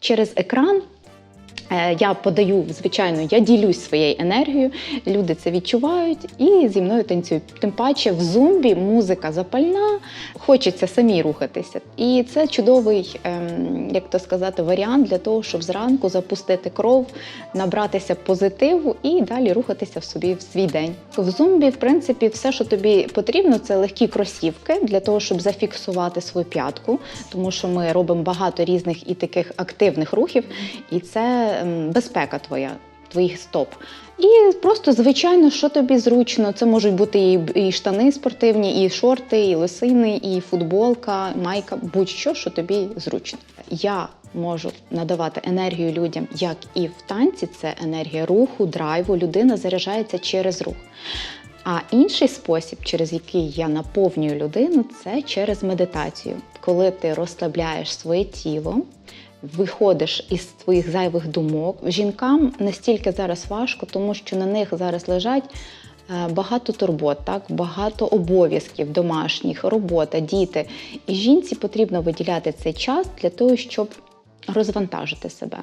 Через екран я подаю, звичайно, я ділюсь своєю енергією, люди це відчувають і зі мною танцюють. Тим паче в зумбі музика запальна, хочеться самі рухатися. І це чудовий, ем, як то сказати, варіант для того, щоб зранку запустити кров, набратися позитиву і далі рухатися в собі в свій день. В зумбі, в принципі, все, що тобі потрібно, це легкі кросівки для того, щоб зафіксувати свою п'ятку, тому що ми робимо багато різних і таких активних рухів, і це безпека твоя. Твоїх стоп. І просто, звичайно, що тобі зручно. Це можуть бути і, і штани спортивні, і шорти, і лосини, і футболка, майка, будь-що, що тобі зручно. Я можу надавати енергію людям, як і в танці, це енергія руху, драйву. Людина заряджається через рух. А інший спосіб, через який я наповнюю людину, це через медитацію, коли ти розслабляєш своє тіло, виходиш із твоїх зайвих думок. Жінкам настільки зараз важко, тому що на них зараз лежать е, багато турбот, так багато обов'язків домашніх, робота, діти. І жінці потрібно виділяти цей час для того, щоб розвантажити себе.